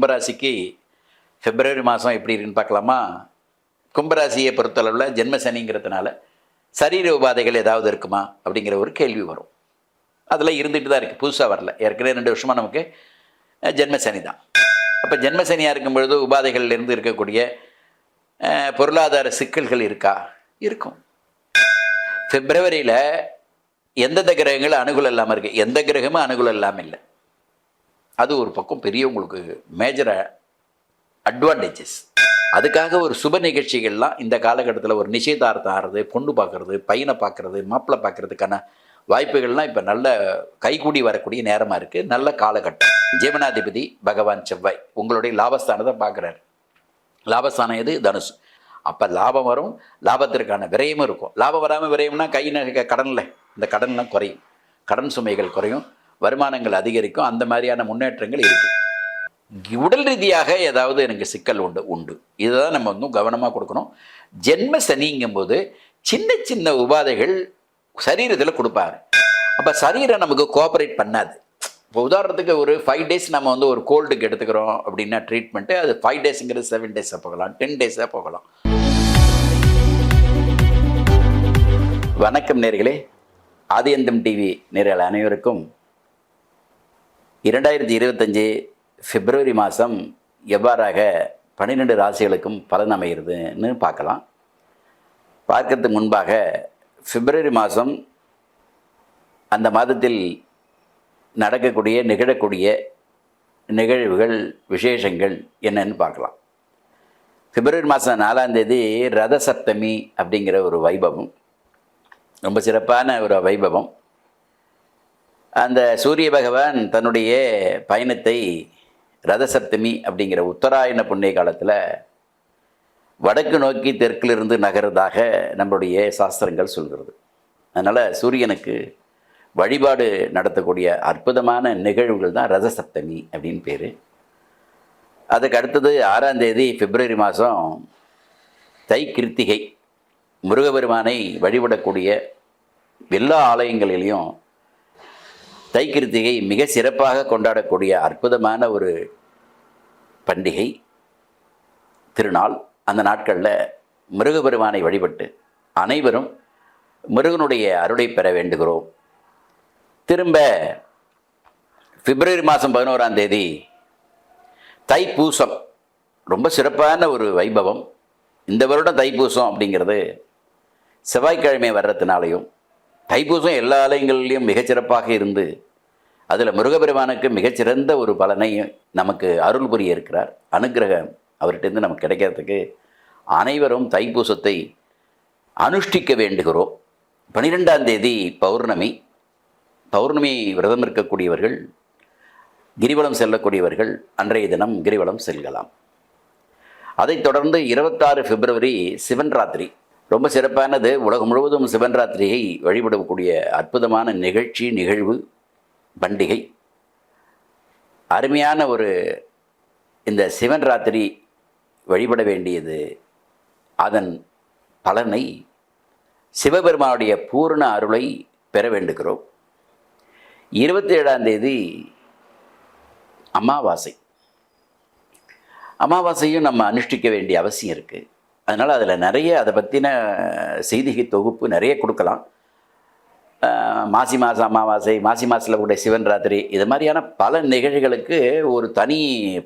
கும்பராசிக்கு பிப்ரவரி மாதம் எப்படி இருக்குன்னு பார்க்கலாமா? கும்பராசியை பொறுத்தளவில் ஜென்ம சனிங்கிறதுனால சரீர உபாதைகள் ஏதாவது இருக்குமா? அப்படிங்கிற ஒரு கேள்வி வரும். அதில் இருந்துட்டு தான் இருக்குது புதுசாக வரல. ஏற்கனவே ரெண்டு வருஷமாக நமக்கு ஜென்மசனி ஜென்ம சனி தான். அப்போ ஜென்ம சனியாக இருக்கும் பொழுது இருக்கக்கூடிய பொருளாதார சிக்கல்கள் இருக்கா? இருக்கும். பிப்ரவரியில் எந்தெந்த கிரகங்கள் அனுகூலம் இல்லாமல் இருக்குது எந்த கிரகமும் அனுகூலம் இல்லாமல் இல்லை. அது ஒரு பக்கம் பெரிய உங்களுக்கு மேஜர் அட்வான்டேஜஸ் அதுக்காக ஒரு சுப நிகழ்ச்சிகள்லாம் இந்த காலகட்டத்தில் ஒரு நிச்சயதார்த்தம் ஆகிறது பொண்ணு பார்க்குறது பையனை பார்க்குறது மாப்பிள்ளை பார்க்குறதுக்கான வாய்ப்புகள்லாம் இப்போ நல்ல கைகூடி வரக்கூடிய நேரமாக இருக்குது நல்ல காலகட்டம். ஜீவனாதிபதி பகவான் செவ்வாய் உங்களுடைய லாபஸ்தானத்தை பார்க்குறாரு லாபஸ்தானம் எது? தனுசு. அப்போ லாபம் வரும் லாபத்திற்கான விரயமும் இருக்கும். லாபம் வராமல் விரயம்னா கை நகை கடனில். இந்த கடன்லாம் குறையும். கடன் சுமைகள் குறையும். வருமானங்கள் அதிகரிக்கும். அந்த மாதிரியான முன்னேற்றங்கள் இருக்குது உடல் ரீதியாக ஏதாவது எனக்கு சிக்கல் உண்டு உண்டு. இதுதான் நம்ம வந்து கவனமாக கொடுக்கணும். ஜென்ம சனிங்கும்போது சின்ன சின்ன உபாதைகள் சரீரத்தில் கொடுப்பாங்க அப்போ சரீரம் நமக்கு கோஆப்ரேட் பண்ணாது. இப்போ உதாரணத்துக்கு ஒரு ஃபைவ் டேஸ் நம்ம வந்து ஒரு கோல்டுக்கு எடுத்துக்கிறோம் அப்படின்னா ட்ரீட்மெண்ட்டு அது ஃபைவ் டேஸுங்கிறது செவன் டேஸாக போகலாம் டென் டேஸாக போகலாம். வணக்கம் நேர்களே. ஆதியந்தம் டிவி நேர்கள் அனைவருக்கும் இரண்டாயிரத்தி இருபத்தஞ்சி பிப்ரவரி மாதம் எவ்வாறாக பன்னிரெண்டு ராசிகளுக்கும் பலன் அமைகிறதுன்னு பார்க்கலாம். பார்க்கறதுக்கு முன்பாக பிப்ரவரி மாதம் அந்த மாதத்தில் நடக்கக்கூடிய நிகழக்கூடிய நிகழ்வுகள் விசேஷங்கள் என்னன்னு பார்க்கலாம். பிப்ரவரி மாதம் நாலாம் தேதி ரத சப்தமி அப்படிங்கிற ஒரு வைபவம். ரொம்ப சிறப்பான ஒரு வைபவம். அந்த சூரிய பகவான் தன்னுடைய பயணத்தை ரதசப்தமி அப்படிங்கிற உத்தராயண புண்ணிய காலத்தில் வடக்கு நோக்கி தெற்கிலிருந்து நகர்றதாக நம்மளுடைய சாஸ்திரங்கள் சொல்கிறது. அதனால் சூரியனுக்கு வழிபாடு நடத்தக்கூடிய அற்புதமான நிகழ்வுகள் தான் ரதசப்தமி அப்படின்னு பேர். அதுக்கு அடுத்தது ஆறாம் தேதி பிப்ரவரி மாதம் தை கிருத்திகை முருகபெருமானை வழிபடக்கூடிய எல்லா ஆலயங்களிலையும் தை கிருத்திகை மிக சிறப்பாக கொண்டாடக்கூடிய அற்புதமான ஒரு பண்டிகை. திருநாள். அந்த நாட்களில் முருகபெருமானை வழிபட்டு அனைவரும் முருகனுடைய அருளை பெற வேண்டுகிறோம். திரும்ப பிப்ரவரி மாதம் பதினோராம் தேதி தைப்பூசம். ரொம்ப சிறப்பான ஒரு வைபவம். இந்த வருடம் தைப்பூசம் அப்படிங்கிறது செவ்வாய்க்கிழமை வர்றதுனாலையும் தைப்பூசம் எல்லா ஆலயங்கள்லேயும் மிகச்சிறப்பாக இருந்து அதில் முருகபெருமானுக்கு மிகச்சிறந்த ஒரு பலனை நமக்கு அருள் புரிய இருக்கிறார். அனுக்கிரகம் அவர்கிட்டருந்து நமக்கு கிடைக்கிறதுக்கு அனைவரும் தைப்பூசத்தை அனுஷ்டிக்க வேண்டுகிறோம். பனிரெண்டாம் தேதி பௌர்ணமி. பௌர்ணமி விரதம் இருக்கக்கூடியவர்கள் கிரிவலம் செல்லக்கூடியவர்கள் அன்றைய தினம் கிரிவலம் செல்லலாம் அதைத் தொடர்ந்து இருபத்தாறு பிப்ரவரி சிவன் ராத்திரி. ரொம்ப சிறப்பானது. உலகம் முழுவதும் சிவன் ராத்திரியை வழிபடக்கூடிய அற்புதமான நிகழ்ச்சி நிகழ்வு பண்டிகை. அருமையான ஒரு இந்த சிவன் ராத்திரி வழிபட வேண்டியது அதன் பலனை சிவபெருமானுடைய பூரண அருளை பெற வேண்டுகிறோம். இருபத்தி ஏழாம் தேதி அமாவாசை. அமாவாசையும் நம்ம அனுஷ்டிக்க வேண்டிய அவசியம் இருக்குது அதனால் அதில் நிறைய அதை பற்றின செய்திகை தொகுப்பு நிறைய கொடுக்கலாம். மாசி மாதம் அமாவாசை மாசி மாதத்தில் கூட சிவன் ராத்திரி இது மாதிரியான பல நிகழ்வுகளுக்கு ஒரு தனி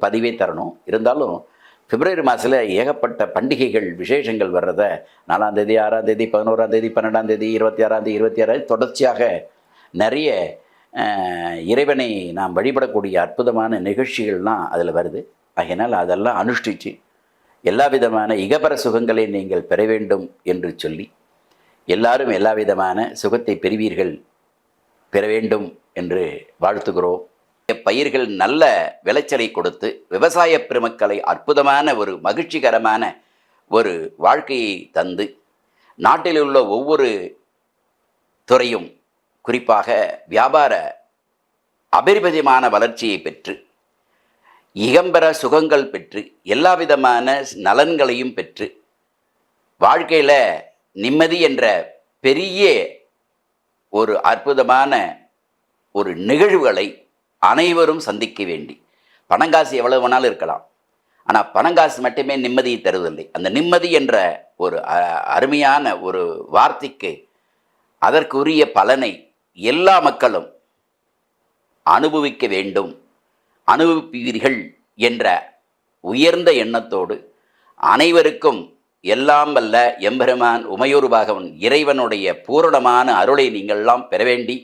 பதிவே தரணும். இருந்தாலும் பிப்ரவரி மாதத்தில் ஏகப்பட்ட பண்டிகைகள் விசேஷங்கள் வர்றத நாலாந்தேதி ஆறாந்தேதி பதினோராந்தேதி பன்னெண்டாந்தேதி இருபத்தி ஆறாந்தேதி இருபத்தி ஆறாந்தேதி தொடர்ச்சியாக நிறைய இறைவனை நாம் வழிபடக்கூடிய அற்புதமான நிகழ்ச்சிகள்லாம் அதில் வருது. ஆகையினால் அதெல்லாம் அனுஷ்டித்து எல்லா விதமான இகபர சுகங்களை நீங்கள் பெற வேண்டும் என்று சொல்லி எல்லாரும் எல்லா விதமான சுகத்தை பெறுவீர்கள் பெற வேண்டும் என்று வாழ்த்துகிறோம். பயிர்கள் நல்ல விளைச்சலை கொடுத்து விவசாய பெருமக்களை அற்புதமான ஒரு மகிழ்ச்சிகரமான ஒரு வாழ்க்கையை தந்து நாட்டில் உள்ள ஒவ்வொரு துறையும் குறிப்பாக வியாபார அபரிமிதமான வளர்ச்சியை பெற்று இகம்பர சுகங்கள் பெற்று எல்லா விதமான நலன்களையும் பெற்று வாழ்க்கையில் நிம்மதி என்ற பெரிய ஒரு அற்புதமான ஒரு நிகழ்வுகளை அனைவரும் சந்திக்க வேண்டி. பணங்காசு எவ்வளவு வேணாலும் இருக்கலாம். ஆனால் பணங்காசு மட்டுமே நிம்மதியை தருவதில்லை. அந்த நிம்மதி என்ற ஒரு அ- அருமையான ஒரு வார்த்தைக்கு அதற்குரிய பலனை எல்லா மக்களும் அனுபவிக்க வேண்டும். அனுபவிப்பீர்கள் என்ற உயர்ந்த எண்ணத்தோடு அனைவருக்கும் எல்லாம் வல்ல எம்பெருமான் உமையூர் பாகவன் இறைவனுடைய பூரணமான அருளை நீங்கள்லாம் பெற வேண்டி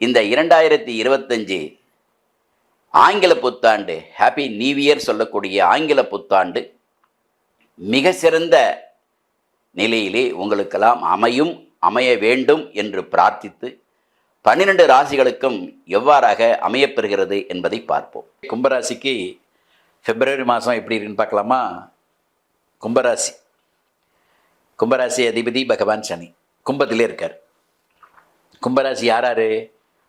இந்த இரண்டாயிரத்தி இருபத்தஞ்சு ஆங்கில புத்தாண்டு ஹாப்பி நியூ இயர் சொல்லக்கூடிய ஆங்கில புத்தாண்டு மிக சிறந்த நிலையிலே உங்களுக்கெல்லாம் அமையும் அமைய வேண்டும் என்று பிரார்த்தித்து பன்னிரண்டு ராசிகளுக்கும் எவ்வாறாக அமையப்பெறுகிறது என்பதை பார்ப்போம். கும்பராசிக்கு பிப்ரவரி மாதம் எப்படி இருக்குன்னு பார்க்கலாமா? கும்பராசி. கும்பராசி அதிபதி பகவான் சனி. கும்பத்திலே இருக்கார். கும்பராசி யார் யார்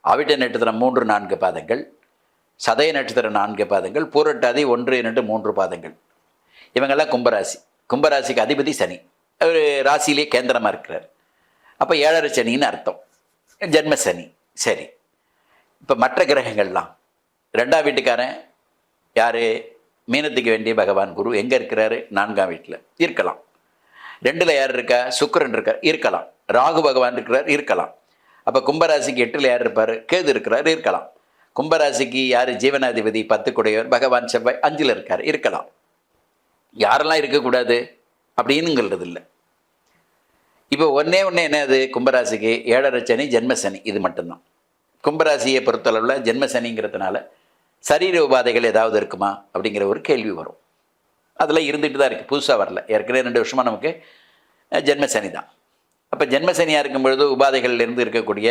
அவிட்ட நட்சத்திரம் மூன்று நான்கு பாதங்கள். சதய நட்சத்திரம் நான்கு பாதங்கள். பூரட்டாதி ஒன்று இரண்டு மூன்று பாதங்கள். இவங்கெல்லாம் கும்பராசி. கும்பராசிக்கு அதிபதி சனி. அவர் ராசியிலே கேந்திரமாக இருக்கிறார். அப்போ ஏழரை சனின்னு அர்த்தம். ஜென்ம சனி சரி. இப்போ மற்ற கிரகங்கள்லாம். ரெண்டாம் வீட்டுக்காரன் யார்? மீனத்துக்கு வேண்டிய பகவான் குரு எங்கே இருக்கிறாரு? நான்காம் வீட்டில். இருக்கலாம். ரெண்டில் யார் இருக்கா? சுக்கரன் இருக்கார். இருக்கலாம். ராகு பகவான் இருக்கிறார். இருக்கலாம். அப்போ கும்பராசிக்கு எட்டில் யார் இருப்பார்? கேது இருக்கிறார். இருக்கலாம். கும்பராசிக்கு யார்? ஜீவனாதிபதி பத்து குடையவர் பகவான் செவ்வாய் அஞ்சில் இருக்கார். இருக்கலாம். யாரெல்லாம் இருக்கக்கூடாது? அப்படின்னுங்கிறது இல்லை இப்போ ஒன்றே ஒன்று என்னது? கும்பராசிக்கு ஏழரை சனி ஜென்மசனி இது மட்டும்தான். கும்பராசியை பொறுத்தளவில் ஜென்மசனிங்கிறதுனால சரீர உபாதைகள் ஏதாவது இருக்குமா? அப்படிங்கிற ஒரு கேள்வி வரும். அதில் இருந்துட்டு தான் இருக்குது புதுசாக வரல. ஏற்கனவே ரெண்டு வருஷமாக நமக்கு ஜென்மசனி தான். அப்போ ஜென்மசனியாக இருக்கும் பொழுது உபாதைகள்லேருந்து இருக்கக்கூடிய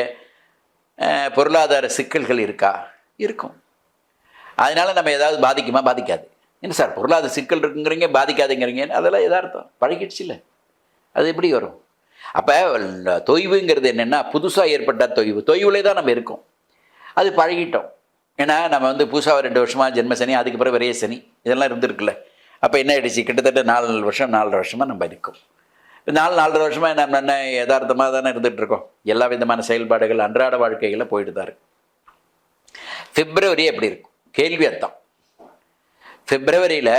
பொருளாதார சிக்கல்கள் இருக்கா? இருக்கும். அதனால் நம்ம ஏதாவது பாதிக்குமா? பாதிக்காது. என்ன சார் பொருளாதார சிக்கல் இருக்குங்கிறீங்க பாதிக்காதுங்கிறீங்க அதெல்லாம் எதார்த்தம். பழகிடுச்சு இல்லை? அது எப்படி வரும்? அப்போ தொய்வுங்கிறது என்னென்னா புதுசாக ஏற்பட்ட தொய்வு. தொய்வுலே தான் நம்ம இருக்கோம். அது பழகிட்டோம். ஏன்னா நம்ம வந்து புதுசாக ரெண்டு வருஷமாக ஜென்ம சனி அதுக்கு பிறகு விரைய சனி. இதெல்லாம் இருந்திருக்குல்ல. அப்போ என்ன ஆகிடுச்சு கிட்டத்தட்ட நாலு நாலு வருஷம் நாலரை வருஷமாக நம்ம இருக்கோம். நாலு நாலரை வருஷமாக நம்ம என்ன யதார்த்தமாக தானே இருந்துகிட்டு இருக்கோம். எல்லா விதமான செயல்பாடுகள் அன்றாட வாழ்க்கைகளில் போயிட்டு தான் இருக்கு. பிப்ரவரி எப்படி இருக்கும்? கேள்வி அர்த்தம். பிப்ரவரியில்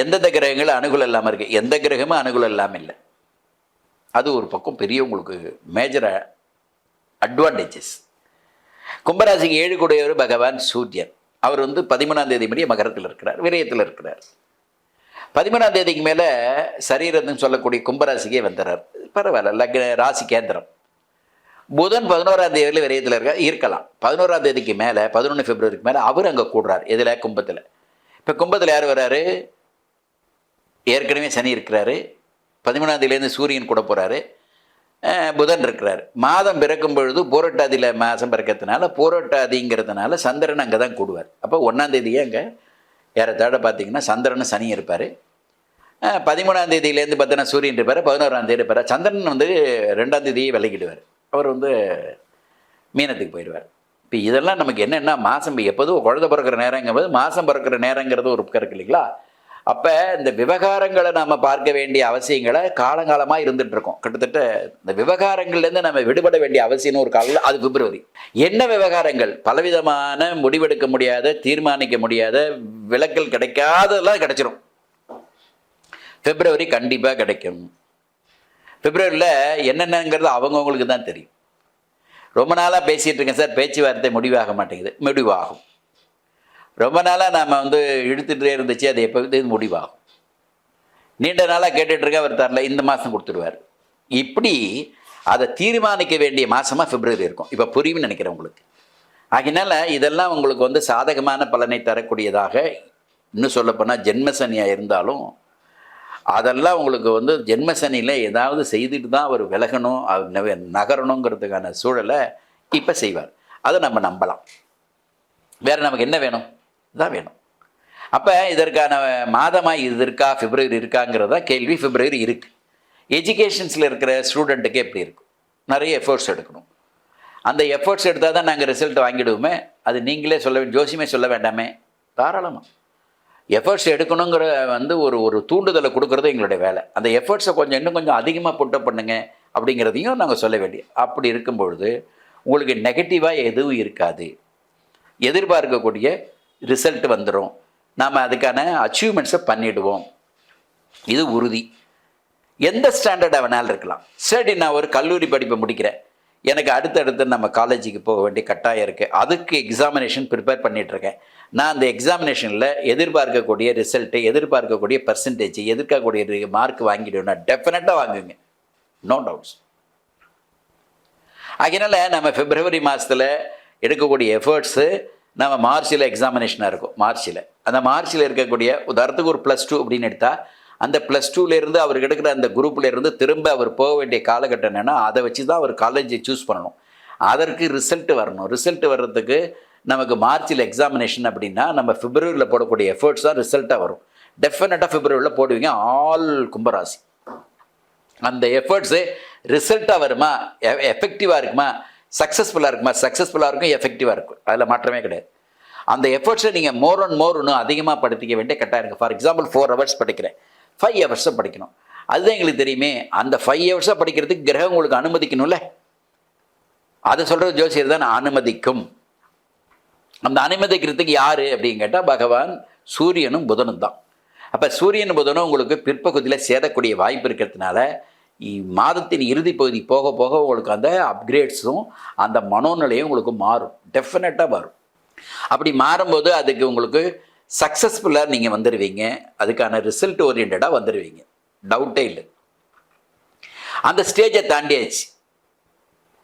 எந்தெந்த கிரகங்கள் அனுகூலம் இல்லாமல் இருக்குது எந்த கிரகமும் அனுகூலம் இல்லாமல் இல்லை. அது ஒரு பக்கம் பெரிய உங்களுக்கு மேஜர் அட்வான்டேஜஸ் கும்பராசிக்கு ஏழு கூடையவர் பகவான் சூரியன். அவர் வந்து பதிமூணாம் தேதி முடிய மகரத்தில் இருக்கிறார் விரயத்தில் இருக்கிறார். பதிமூணாம் தேதிக்கு மேலே சரீரத்துன்னு சொல்லக்கூடிய கும்பராசிக்கே வந்துடுறார் பரவாயில்ல லக்ன ராசி கேந்திரம். புதன் பதினோராம் தேதியில் விரயத்தில் இருக்க இருக்கலாம். பதினோராம் தேதிக்கு மேலே பதினொன்று பிப்ரவரிக்கு மேலே அவர் அங்கே கூடுறார் இதில் கும்பத்தில். இப்போ கும்பத்தில் யார் வர்றாரு? ஏற்கனவே சனி இருக்கிறாரு. பதிமூணாம் சூரியன் கூட போகிறாரு புதன் இருக்கிறார். மாதம் பிறக்கும் பொழுது போராட்டாதியில் மாதம் பிறக்கிறதுனால போராட்டாதிங்கிறதுனால சந்திரன் அங்கே தான் கூடுவார். அப்போ ஒன்றாந்தேதியே அங்கே? ஏறத்தாழ பார்த்தீங்கன்னா சந்திரன் சனி இருப்பார். பதிமூணாம் தேதியிலேருந்து பார்த்தீங்கன்னா சூரியன் இருப்பார். பதினோராம் தேதி இருப்பார். சந்திரன் வந்து ரெண்டாம் தேதியே விலகிடுவார். அவர் வந்து மீனத்துக்கு போயிடுவார். இப்போ இதெல்லாம் நமக்கு என்னென்னா மாதம் எப்போதும் குழந்தை பிறக்கிற நேரங்கும்போது மாதம் பிறக்கிற நேரங்கிறது ஒரு பக்கம் இருக்கு இல்லைங்களா? அப்போ இந்த விவகாரங்களை நம்ம பார்க்க வேண்டிய அவசியங்களை காலங்காலமாக இருந்துட்டு இருக்கோம். கிட்டத்தட்ட இந்த விவகாரங்கள்லேருந்து நம்ம விடுபட வேண்டிய அவசியம்னு ஒரு காலில் அது பிப்ரவரி. என்ன விவகாரங்கள்? பலவிதமான முடிவெடுக்க முடியாத தீர்மானிக்க முடியாத விலக்கல் கிடைக்காததெல்லாம் கிடைச்சிரும். பிப்ரவரி கண்டிப்பாக கிடைக்கும். பிப்ரவரியில் என்னென்னங்கிறது அவங்கவுங்களுக்கு தான் தெரியும். ரொம்ப நாளாக பேசிகிட்டு இருக்கேன் சார். பேச்சுவார்த்தை முடிவாக மாட்டேங்குது. முடிவாகும். ரொம்ப நாளாக நாம் வந்து இழுத்துட்டே இருந்துச்சு அது எப்போ இது முடிவாகும். நீண்ட நாளாக கேட்டுட்ருக்க அவர் தரல இந்த மாதம் கொடுத்துருவார். இப்படி அதை தீர்மானிக்க வேண்டிய மாதமாக பிப்ரவரி இருக்கும். இப்போ புரியும்னு நினைக்கிறேன் உங்களுக்கு. ஆகினால இதெல்லாம் உங்களுக்கு வந்து சாதகமான பலனை தரக்கூடியதாக இன்னும் சொல்லப்போனால் ஜென்மசனியாக இருந்தாலும் அதெல்லாம் உங்களுக்கு வந்து ஜென்மசனியில் ஏதாவது செய்துட்டு தான் அவர் விலகணும் அவர் நகரணுங்கிறதுக்கான சூழலை இப்போ செய்வார். அதை நம்ம நம்பலாம். வேறு நமக்கு என்ன வேணும்? தான் வேணும். அப்போ இதற்கான மாதமாக இது இருக்கா பிப்ரவரி இருக்காங்கிறதா கேள்வி பிப்ரவரி இருக்குது எஜுகேஷன்ஸில் இருக்கிற ஸ்டூடெண்ட்டுக்கு எப்படி இருக்கும்? நிறைய எஃபர்ட்ஸ் எடுக்கணும். அந்த எஃபர்ட்ஸ் எடுத்தால் தான் நாங்கள் ரிசல்ட் வாங்கிடுவோமே. அது நீங்களே சொல்ல வே- ஜோசியமே சொல்ல வேண்டாமே. தாராளமாக எஃபர்ட்ஸ் எடுக்கணுங்கிற வந்து ஒரு ஒரு தூண்டுதலை கொடுக்குறது எங்களுடைய வேலை. அந்த எஃபர்ட்ஸை கொஞ்சம் இன்னும் கொஞ்சம் அதிகமாக புட்டப் பண்ணுங்க அப்படிங்கிறதையும் நாங்கள் சொல்ல வேண்டிய அப்படி இருக்கும் பொழுது உங்களுக்கு நெகட்டிவாக எதுவும் இருக்காது. எதிர்பார்க்கக்கூடிய ரிசல்ட் வந்துடும் நாம் அதுக்கான அச்சீவ்மெண்ட்ஸை பண்ணிடுவோம். இது உறுதி. எந்த ஸ்டாண்டர்ட் வேணாலும் இருக்கலாம். சரி நான் ஒரு கல்லூரி படிப்பை முடிக்கிறேன். எனக்கு அடுத்தடுத்து நம்ம காலேஜுக்கு போக வேண்டிய கட்டாயம் இருக்குது அதுக்கு எக்ஸாமினேஷன் ப்ரிப்பேர் பண்ணிகிட்ருக்கேன் நான் அந்த எக்ஸாமினேஷனில் எதிர்பார்க்கக்கூடிய ரிசல்ட்டு எதிர்பார்க்கக்கூடிய பர்சன்டேஜ் எதிர்க்கக்கூடிய மார்க் வாங்கிடுவேன்னா டெஃபினட்டாக வாங்குங்க. நோ டவுட்ஸ் அதனால் நம்ம பிப்ரவரி மாதத்தில் எடுக்கக்கூடிய எஃபர்ட்ஸு நம்ம மார்ச்சில் எக்ஸாமினேஷனாக இருக்கும் மார்ச்சில். அந்த மார்ச்சில் இருக்கக்கூடிய உதாரணத்துக்கு ஒரு ப்ளஸ் டூ அப்படின்னு எடுத்தால் அந்த ப்ளஸ் டூலேருந்து அவருக்கு எடுக்கிற அந்த குரூப்லேருந்து திரும்ப அவர் போக வேண்டிய காலகட்டம் என்னென்னா அதை வச்சு தான் அவர் காலேஜை சூஸ் பண்ணணும். அதற்கு ரிசல்ட் வரணும். ரிசல்ட் வர்றதுக்கு நமக்கு மார்ச்சில் எக்ஸாமினேஷன் அப்படின்னா நம்ம பிப்ரவரியில் போடக்கூடிய எஃபர்ட்ஸ் தான் ரிசல்ட்டாக வரும். டெஃபினட்டாக பிப்ரவரியில் போடுவீங்க ஆல் கும்பராசி. அந்த எஃபர்ட்ஸு ரிசல்ட்டாக வருமா? எஃபெக்டிவாக இருக்குமா? சக்ஸஸ்ஃபுல்லாக இருக்குமா சக்ஸஸ்ஃபுல்லாக இருக்கும் எஃபெக்டிவாக இருக்கும். அதில் மாற்றமே கிடையாது. அந்த எஃபர்ட்ஸை நீங்கள் மோர் அண்ட் மோர் இன்னும் அதிகமாக படிக்க வேண்டிய கட்டாயம் இருக்குது ஃபார் எக்ஸாம்பிள் ஃபோர் ஹவர்ஸ் படிக்கிறேன். ஃபைவ் ஹவர்ஸும் படிக்கணும். அதுதான் எங்களுக்கு தெரியுமே அந்த ஃபைவ் ஹவர்ஸாக படிக்கிறதுக்கு கிரகம் உங்களுக்கு அனுமதிக்கணும்ல? அதை சொல்கிறது ஜோசியர் தான் அனுமதிக்கும். அந்த அனுமதிக்கிறதுக்கு யார் அப்படின்னு கேட்டால் பகவான் சூரியனும் புதனும் தான். அப்போ சூரியன் புதனும் உங்களுக்கு பிற்பகுதியில் சேரக்கூடிய வாய்ப்பு இருக்கிறதுனால மாதத்தின் இறுதி பகுதி போக போக உங்களுக்கு அந்த அப்கிரேட்ஸும் அந்த மனோநிலையும் உங்களுக்கு மாறும். டெஃபினட்டாக வரும். அப்படி மாறும்போது அதுக்கு உங்களுக்கு சக்ஸஸ்ஃபுல்லாக நீங்கள் வந்துடுவீங்க அதுக்கான ரிசல்ட் ஓரியன்டாக வந்துடுவீங்க டவுட்டே இல்லை. அந்த ஸ்டேஜை தாண்டியாச்சு.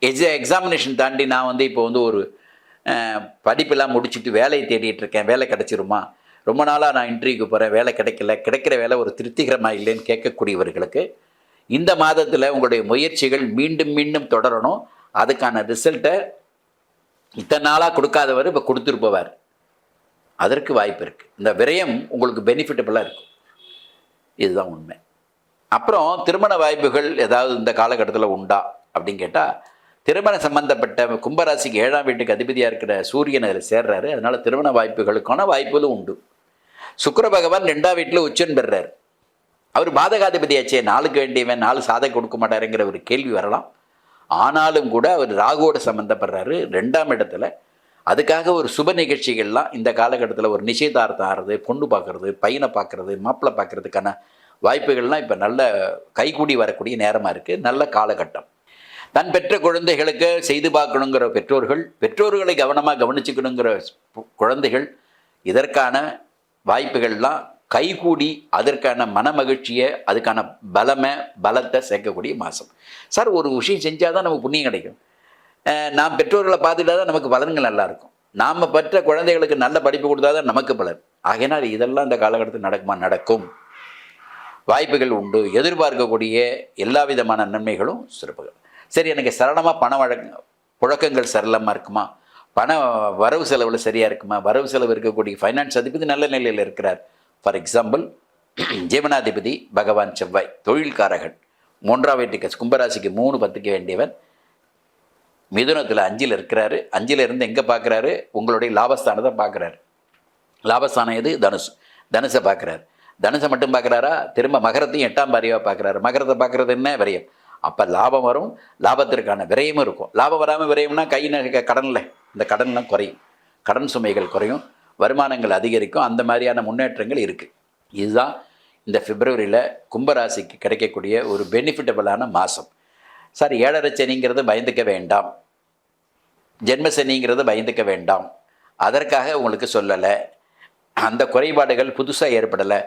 எஜ எக்ஸாமினேஷன் தாண்டி நான் வந்து இப்போ வந்து ஒரு படிப்பெல்லாம் முடிச்சுட்டு வேலையை தேடிட்டு இருக்கேன். வேலை கிடச்சிருமா? ரொம்ப நாளாக நான் இன்டர்வியூக்கு போகிறேன் வேலை கிடைக்கல. கிடைக்கிற வேலை ஒரு திருப்திகரமாக இல்லைன்னு கேட்கக்கூடியவர்களுக்கு இந்த மாதத்தில் உங்களுடைய முயற்சிகள் மீண்டும் மீண்டும் தொடரணும். அதுக்கான ரிசல்ட்டை இத்தனை நாளாக கொடுக்காதவர் இப்போ கொடுத்துருப்பவர் போவார். அதற்கு வாய்ப்பு இருக்குது இந்த விரயம் உங்களுக்கு பெனிஃபிட்டபுளாக இருக்கும். இதுதான் உண்மை. அப்புறம் திருமண வாய்ப்புகள் ஏதாவது இந்த காலகட்டத்தில் உண்டா? அப்படின்னு கேட்டால் திருமணம் சம்பந்தப்பட்ட கும்பராசிக்கு ஏழாம் வீட்டுக்கு அதிபதியாக இருக்கிற சூரியன் அதில் சேர்றாரு. அதனால் திருமண வாய்ப்புகளுக்கான வாய்ப்புகளும் உண்டு. சுக்கர பகவான் ரெண்டாம் வீட்டில் உச்சன் பெறுறார். அவர் பாதகாதிபதியாச்சே நாளுக்கு வேண்டியவன் நாலு சாதம் கொடுக்க மாட்டாருங்கிற ஒரு கேள்வி வரலாம். ஆனாலும் கூட அவர் ராகுவோட சம்மந்தப்படுறாரு ரெண்டாம் இடத்துல அதுக்காக ஒரு சுப நிகழ்ச்சிகள்லாம் இந்த காலகட்டத்தில் ஒரு நிச்சயதார்த்தம் ஆகிறது பொண்ணு பார்க்கறது பையனை பார்க்கறது மாப்பிள்ளை பார்க்கறதுக்கான வாய்ப்புகள்லாம் இப்போ நல்ல கைகூடி வரக்கூடிய நேரமாக இருக்குது நல்ல காலகட்டம். தன் பெற்ற குழந்தைகளுக்கு செய்து பார்க்கணுங்கிற பெற்றோர்கள் பெற்றோர்களை கவனமாக கவனிச்சுக்கணுங்கிற குழந்தைகள் இதற்கான வாய்ப்புகள்லாம் கைகூடி அதற்கான மன மகிழ்ச்சியை அதுக்கான பலமை பலத்தை சேர்க்கக்கூடிய மாதம் சார் ஒரு விஷயம் செஞ்சால் தான் நமக்கு புண்ணியம் கிடைக்கும். நாம் பெற்றோர்களை பார்த்துட்டா தான் நமக்கு பலன்கள் நல்லாயிருக்கும். நாம் பெற்ற குழந்தைகளுக்கு நல்ல படிப்பு கொடுத்தா தான் நமக்கு பலன். ஆகையினால் இதெல்லாம் இந்த காலகட்டத்தில் நடக்குமா? நடக்கும். வாய்ப்புகள் உண்டு. எதிர்பார்க்கக்கூடிய எல்லா விதமான நன்மைகளும் சிறப்புகள். சரி எனக்கு சரளமாக பண வழங்க புழக்கங்கள் சரளமாக இருக்குமா? பண வரவு செலவில் சரியாக இருக்குமா? வரவு செலவு இருக்கக்கூடிய ஃபைனான்ஸ் அதிபதி நல்ல நிலையில் இருக்கிறார். எக்ஸாம்பிள் ஜீவனாதிபதி பகவான் செவ்வாய் தொழில்காரகன் மூன்றாம் வீட்டுக்கு கும்பராசிக்கு மூணு பத்துக்கு வேண்டியவன் மிதுனத்தில் அஞ்சில் இருக்கிறாரு. அஞ்சில் இருந்து எங்கே பார்க்குறாரு உங்களுடைய லாபஸ்தானத்தை பார்க்குறாரு லாபஸ்தானம் எது? தனுஷ் தனுஷை பார்க்குறாரு தனுசை மட்டும் பார்க்குறாரா திரும்ப மகரத்தையும் எட்டாம் பாரியாக பார்க்குறாரு மகரத்தை பார்க்குறது என்ன? விரயம். அப்போ லாபம் வரும். லாபத்திற்கான விரயமும் இருக்கும். லாபம் வராமல் விரயம்னா கை நகை கடனில். இந்த கடன்லாம் குறையும். கடன் சுமைகள் குறையும். வருமானங்கள் அதிகரிக்கும். அந்த மாதிரியான முன்னேற்றங்கள் இருக்குது இதுதான் இந்த பிப்ரவரியில் கும்பராசிக்கு கிடைக்கக்கூடிய ஒரு பெனிஃபிட்டபிளான மாதம் சார் ஏழரை சனிங்கிறது பயந்துக்க வேண்டாம். ஜென்ம சனிங்கிறது பயந்துக்க வேண்டாம். அதற்காக உங்களுக்கு சொல்லலை. அந்த குறைபாடுகள் புதுசாக ஏற்படலை.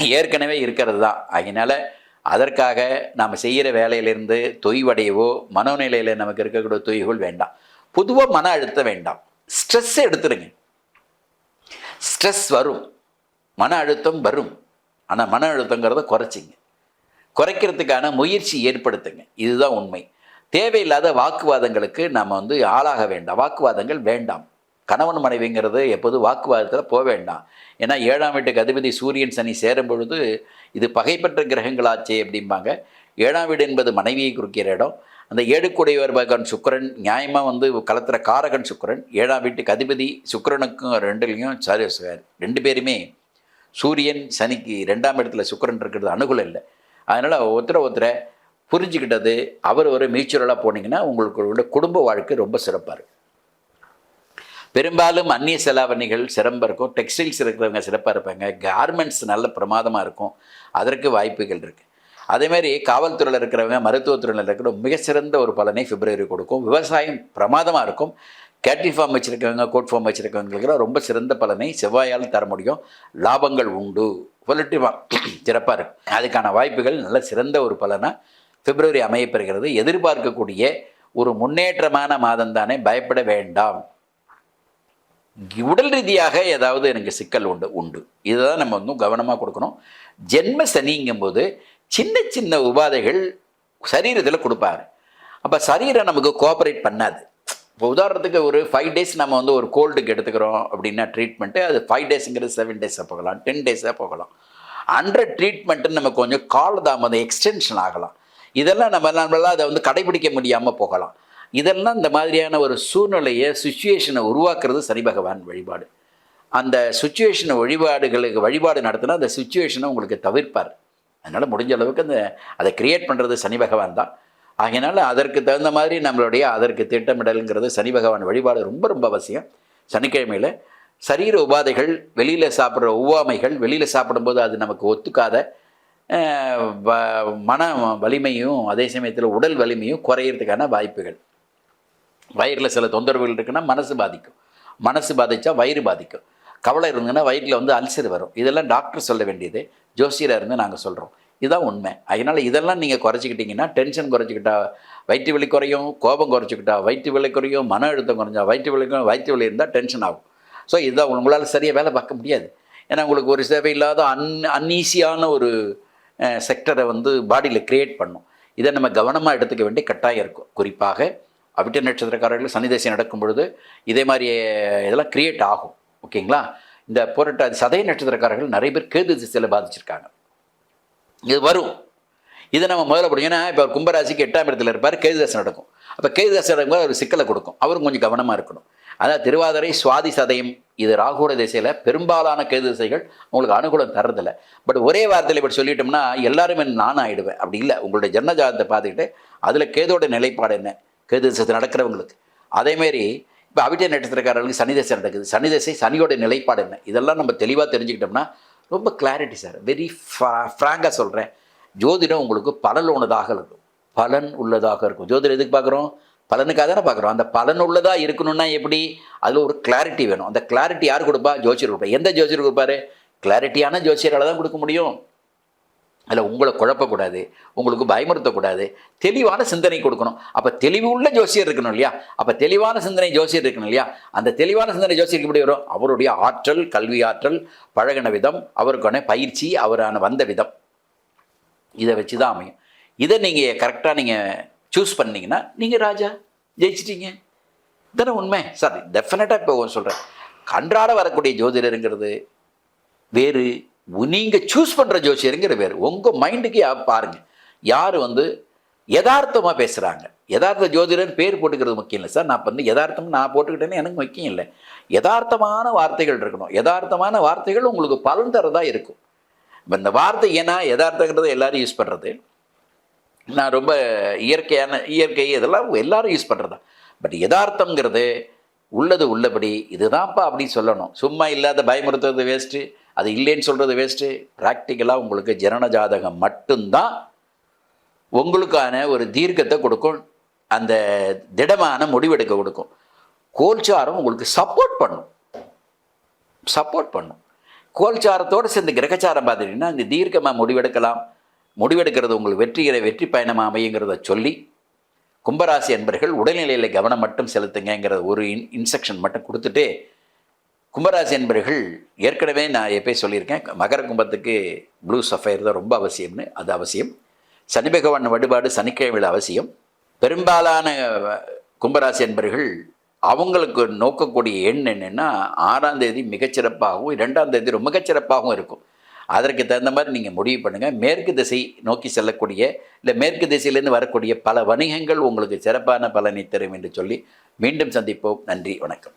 ஏற்கனவே இருக்கிறது தான். அதனால் அதற்காக நாம் செய்கிற வேலையிலேருந்து தொய்வடையவோ மனோநிலையில் நமக்கு இருக்கக்கூடிய தொய்வுகள் வேண்டாம். பொதுவாக மன அழுத்தம் வேண்டாம். ஸ்ட்ரெஸ்ஸை எடுத்துருங்க. ஸ்ட்ரெஸ் வரும். மன அழுத்தம் வரும். ஆனால் மன அழுத்தங்கிறத குறைச்சிங்க. குறைக்கிறதுக்கான முயற்சி ஏற்படுத்துங்க. இதுதான் உண்மை. தேவையில்லாத வாக்குவாதங்களுக்கு நம்ம வந்து ஆளாக வேண்டாம். வாக்குவாதங்கள் வேண்டாம். கணவன் மனைவிங்கிறது எப்போது வாக்குவாதத்தில் போக வேண்டாம். ஏன்னா ஏழாம் வீட்டுக்கு அதிபதி சூரியன் சனி சேரும் பொழுது இது பகைப்பற்ற கிரகங்களாச்சே அப்படிம்பாங்க. ஏழாம் வீடு என்பது மனைவியை குறிக்கிற இடம். அந்த ஏழுக்குடையவர் பகவான் சுக்கிரன் நியாயமாக வந்து களத்திர காரகன் சுக்கரன் ஏழாம் வீட்டுக்கு அதிபதி சுக்கரனுக்கும் ரெண்டுலேயும் சாரி ரெண்டு பேருமே சூரியன் சனிக்கு ரெண்டாம் இடத்துல சுக்கரன் இருக்கிறது அனுகூலம் இல்லை. அதனால் ஒருத்தரை ஒருத்தரை புரிஞ்சுக்கிட்டது அவர் ஒரு மியூச்சுவலாக போனீங்கன்னா உங்களுக்கு குடும்ப வாழ்க்கை ரொம்ப சிறப்பாக இருக்கும். பெரும்பாலும் அந்நிய செலாவணிகள் சிறப்பாக இருக்கும். டெக்ஸ்டைல்ஸ் இருக்கிறவங்க சிறப்பாக இருப்பாங்க. கார்மெண்ட்ஸ் நல்ல பிரமாதமாக இருக்கும். அதற்கு வாய்ப்புகள் இருக்குது அதேமாதிரி காவல்துறையில் இருக்கிறவங்க மருத்துவத்துறையில் இருக்கிற மிக சிறந்த ஒரு பலனை பிப்ரவரி கொடுக்கும். விவசாயம் பிரமாதமாக இருக்கும். கேட்டில் ஃபார்ம் வச்சுருக்கவங்க கோட் ஃபார்ம் வச்சுருக்கவங்களுக்கு ரொம்ப சிறந்த பலனை செவ்வாயால் தர முடியும். லாபங்கள் உண்டு. பொலிட்டிவாக சிறப்பாக இருக்கும் அதுக்கான வாய்ப்புகள் நல்ல சிறந்த ஒரு பலனாக பிப்ரவரி அமையப்பெறுகிறது. எதிர்பார்க்கக்கூடிய ஒரு முன்னேற்றமான மாதம் தானே பயப்பட வேண்டாம். உடல் ரீதியாக ஏதாவது எனக்கு சிக்கல் உண்டு உண்டு. இதுதான் நம்ம வந்து கவனமாக கொடுக்கணும். ஜென்ம சனிங்கும்போது சின்ன சின்ன உபாதைகள் சரீரத்தில் கொடுப்பாரு. அப்போ சரீரம் நமக்கு கோஆப்ரேட் பண்ணாது. இப்போ உதாரணத்துக்கு ஒரு ஃபைவ் டேஸ் நம்ம வந்து ஒரு கோல்டுக்கு எடுத்துக்கிறோம் அப்படின்னா ட்ரீட்மெண்ட்டு அது ஃபைவ் டேஸுங்கிறது செவன் டேஸாக போகலாம் டென் டேஸாக போகலாம். அண்டர் ட்ரீட்மெண்ட்டு நம்ம கொஞ்சம் காலதாமதம் எக்ஸ்டென்ஷன் ஆகலாம். இதெல்லாம் நம்ம நம்மளால் அதை வந்து கடைபிடிக்க முடியாமல் போகலாம். இதெல்லாம் இந்த மாதிரியான ஒரு சூழ்நிலையை சுச்சுவேஷனை உருவாக்குறது சனி பகவான் வழிபாடு. அந்த சுச்சுவேஷனை வழிபாடுகளுக்கு வழிபாடு நடத்தினா அந்த சுச்சுவேஷனை உங்களுக்கு தவிர்ப்பார். அதனால் முடிஞ்ச அளவுக்கு அந்த அதை கிரியேட் பண்ணுறது சனி பகவான் தான். ஆகையினால அதற்கு தகுந்த மாதிரி நம்மளுடைய அதற்கு திட்டமிடலுங்கிறது சனி பகவான் வழிபாடு ரொம்ப ரொம்ப அவசியம். சனிக்கிழமையில் சரீர உபாதைகள் வெளியில் சாப்பிட்ற ஒவ்வாமைகள் வெளியில் சாப்பிடும்போது அது நமக்கு ஒத்துக்காத வ- மன வலிமையும் அதே சமயத்தில் உடல் வலிமையும் குறையிறதுக்கான வாய்ப்புகள். வயிறில் சில தொந்தரவுகள் இருக்குன்னா மனசு பாதிக்கும். மனசு பாதித்தா வயிறு பாதிக்கும். கவலை இருந்ததுன்னா வயிற்றில் வந்து அல்சர் வரும். இதெல்லாம் டாக்டர் சொல்ல வேண்டியது. ஜோசியராக இருந்து நாங்கள் சொல்கிறோம் இதுதான் உண்மை. அதனால் இதெல்லாம் நீங்கள் குறைச்சிக்கிட்டிங்கன்னா டென்ஷன் குறைச்சிக்கிட்டா வயிற்று வலி குறையும் கோபம் குறைச்சிக்கிட்டா வயிற்று வலி குறையும் மன அழுத்தம் குறைஞ்சா வயிற்று வலி வயிற்று வலி இருந்தால் டென்ஷன் ஆகும். ஸோ இதுதான் உங்களால் சரியாக வேலை பார்க்க முடியாது. ஏன்னா உங்களுக்கு ஒரு தேவையில்லாத அன் அன்ஈஸியான ஒரு செக்டரை வந்து பாடியில் க்ரியேட் பண்ணும். இதை நம்ம கவனமாக எடுத்துக்க வேண்டிய கட்டாயம் இருக்கும். குறிப்பாக அவிட்ட நட்சத்திரக்காரர்கள் சனிதசை நடக்கும் பொழுது இதே மாதிரி இதெல்லாம் க்ரியேட் ஆகும். ஓகேங்களா? இந்த புரட்டாதி சதய நட்சத்திரக்காரர்கள் நிறைய பேர் கேது திசையில் பாதிச்சிருக்காங்க. இது வரும். இதை நம்ம முதல்ல படிக்கணும் ஏன்னா இப்போ கும்பராசிக்கு எட்டாம் இடத்துல இருப்பார் கேது நடக்கும். அப்போ கேது நடக்கும்போது ஒரு சிக்கலை கொடுக்கும். அவரும் கொஞ்சம் கவனமாக இருக்கணும். அதான் திருவாதிரை சுவாதி சதயம் இது ராகுட திசையில் பெரும்பாலான கேது திசைகள் உங்களுக்கு அனுகூலம் தர்றதில்ல. பட் ஒரே வார்த்தையில் இப்படி சொல்லிட்டோம்னா எல்லாருமே நானும் ஆகிடுவேன் அப்படி இல்லை. உங்களுடைய ஜன்மஜாதத்தை பார்த்துக்கிட்டு அதில் கேதோட நிலைப்பாடு என்ன? கேது திசை நடக்கிறவங்களுக்கு. அதேமாரி இப்போ அவிட்ட நட்சத்திரக்காரர்களுக்கு சனி தசை நடக்குது. சனி தசை சனியோட நிலைப்பாடு என்ன? இதெல்லாம் நம்ம தெளிவாக தெரிஞ்சுக்கிட்டோம்னா ரொம்ப கிளாரிட்டி சார் வெரி ஃப்ராங்காக சொல்கிறேன் ஜோதிடம் உங்களுக்கு பலன் உள்ளதாக இருக்கும். பலன் உள்ளதாக இருக்கும். ஜோதிடம் எதுக்கு பார்க்குறோம்? பலனுக்காக தானே பார்க்குறோம். அந்த பலன் உள்ளதாக இருக்கணும்னா எப்படி? அதில் ஒரு கிளாரிட்டி வேணும். அந்த கிளாரிட்டி யார் கொடுப்பா? ஜோசியர் கொடுப்பா. எந்த ஜோசியர் கொடுப்பாரு? கிளாரிட்டியான ஜோசியரால் தான் கொடுக்க முடியும். அதில் உங்களை குழப்பக்கூடாது உங்களுக்கு பயமுறுத்தக்கூடாது. தெளிவான சிந்தனை கொடுக்கணும். அப்போ தெளிவு உள்ள ஜோசியர் இருக்கணும் இல்லையா? அப்போ தெளிவான சிந்தனை ஜோசியர் இருக்கணும் இல்லையா? அந்த தெளிவான சிந்தனை ஜோசியருக்கு எப்படி வரும்? அவருடைய ஆற்றல் கல்வி ஆற்றல் பழகின விதம் அவருக்கான பயிற்சி அவரான வந்த விதம். இதை வச்சு தான் அமையும். இதை நீங்கள் கரெக்டாக நீங்கள் சூஸ் பண்ணிங்கன்னா நீங்கள் ராஜா ஜெயிச்சிட்டீங்க. தானே உண்மை. சார் டெஃபினட்டாக இப்போ சொல்கிறேன் கன்றாட வரக்கூடிய ஜோதிடருங்கிறது வேறு நீங்கள் சூஸ் பண்ணுற ஜோசியருங்கிற பேர். உங்கள் மைண்டுக்கு பாருங்கள் யார் வந்து யதார்த்தமாக பேசுகிறாங்க யதார்த்த ஜோதிடர் பேர் போட்டுக்கிறது முக்கியம் இல்லை சார். நான் இப்போ வந்து யதார்த்தம் நான் போட்டுக்கிட்டேன்னு எனக்கு முக்கியம் இல்லை. யதார்த்தமான வார்த்தைகள் இருக்கணும். யதார்த்தமான வார்த்தைகள் உங்களுக்கு பலன் தரதாக இருக்கும். இப்போ இந்த வார்த்தை ஏன்னா யதார்த்தங்கிறத எல்லோரும் யூஸ் பண்ணுறது நான் ரொம்ப இயற்கையான இயற்கை இதெல்லாம் எல்லாரும் யூஸ் பண்ணுறது தான் பட் யதார்த்தங்கிறது உள்ளது உள்ளபடி இதுதான்ப்பா அப்படின்னு சொல்லணும். சும்மா இல்லாத பயமுறுத்துறது வேஸ்ட்டு அது இல்லைன்னு சொல்கிறது வேஸ்ட்டு ப்ராக்டிக்கலாக உங்களுக்கு ஜனன ஜாதகம் மட்டும்தான் உங்களுக்கான ஒரு தீர்க்கத்தை கொடுக்கும். அந்த திடமான முடிவெடுக்க கொடுக்கும். கோல்சாரம் உங்களுக்கு சப்போர்ட் பண்ணும். சப்போர்ட் பண்ணும். கோல்சாரத்தோடு சேர்ந்து கிரகச்சாரம் பார்த்துட்டிங்கன்னா இந்த தீர்க்கமாக முடிவெடுக்கலாம். முடிவெடுக்கிறது உங்களுக்கு வெற்றிகிற வெற்றி பயணமாக அமையுங்கிறத சொல்லி கும்பராசி என்பர்கள் உடல்நிலையில் கவனம் மட்டும் செலுத்துங்கங்கிற ஒரு இன் இன்ஸ்ட்ரக்ஷன் மட்டும் கொடுத்துட்டு கும்பராசி என்பர்கள் ஏற்கனவே நான் எப்போ சொல்லியிருக்கேன் மகர கும்பத்துக்கு ப்ளூ சஃபயர் தான் ரொம்ப அவசியம்னு அது அவசியம். சனி பகவான் வழிபாடு சனிக்கிழமையில் அவசியம். பெரும்பாலான கும்பராசி என்பர்கள் அவங்களுக்கு நோக்கக்கூடிய எண் என்னென்னா ஆறாம் தேதி மிகச்சிறப்பாகவும் இரண்டாம் தேதி ரொம்ப மிகச்சிறப்பாகவும் இருக்கும். அதற்கு தகுந்த மாதிரி நீங்கள் முடிவு பண்ணுங்கள் மேற்கு திசை நோக்கி செல்லக்கூடிய இல்லை மேற்கு திசையிலேருந்து வரக்கூடிய பல வணிகங்கள் உங்களுக்கு சிறப்பான பலனை தரும் என்று சொல்லி மீண்டும் சந்திப்போம். நன்றி வணக்கம்.